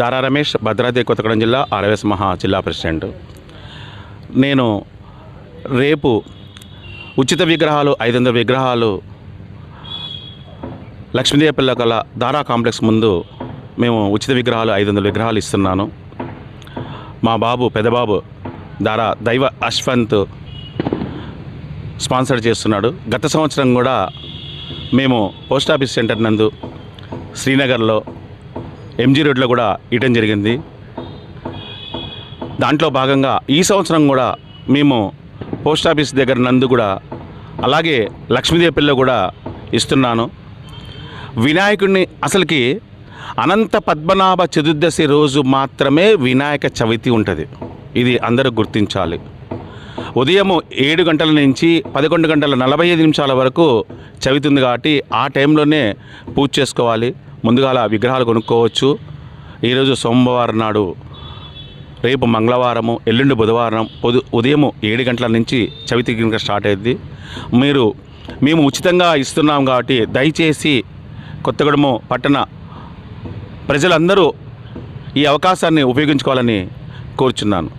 దారా రమేష్ భద్రాద్రి కొత్తగూడెం జిల్లా ఆర్ఎస్ మహా జిల్లా ప్రెసిడెంట్. నేను రేపు ఉచిత విగ్రహాలు ఐదు వందల విగ్రహాలు లక్ష్మీదేవపల్లి గల దారా కాంప్లెక్స్ ముందు మేము ఉచిత విగ్రహాలు ఐదు వందల విగ్రహాలు ఇస్తున్నాను. మా బాబు పెదబాబు దారా దైవ అశ్వంత్ స్పాన్సర్ చేస్తున్నాడు. గత సంవత్సరం కూడా మేము పోస్ట్ ఆఫీస్ సెంటర్ నందు శ్రీనగర్లో ఎంజీ రోడ్లో కూడా ఇవ్వడం జరిగింది. దాంట్లో భాగంగా ఈ సంవత్సరం కూడా మేము పోస్ట్ ఆఫీస్ దగ్గర నందు కూడా అలాగే లక్ష్మీదేవిపల్లిలో కూడా ఇస్తున్నాను. వినాయకుడిని అసలుకి అనంత పద్మనాభ చతుర్దశి రోజు మాత్రమే వినాయక చవితి ఉంటుంది. ఇది అందరూ గుర్తించాలి. ఉదయం ఏడు గంటల నుంచి పదకొండు గంటల నలభై ఐదు నిమిషాల వరకు చవితి ఉంది కాబట్టి ఆ టైంలోనే పూజ చేసుకోవాలి. ముందుగా విగ్రహాలు కొనుక్కోవచ్చు. ఈరోజు సోమవారం నాడు రేపు మంగళవారము ఎల్లుండి బుధవారం పొదు ఉదయం ఏడు గంటల నుంచి చవితి కనుక స్టార్ట్ అయింది మీరు మేము ఉచితంగా ఇస్తున్నాం కాబట్టి దయచేసి కొత్తగూడెము పట్టణ ప్రజలందరూ ఈ అవకాశాన్ని ఉపయోగించుకోవాలని కోరుచున్నాను.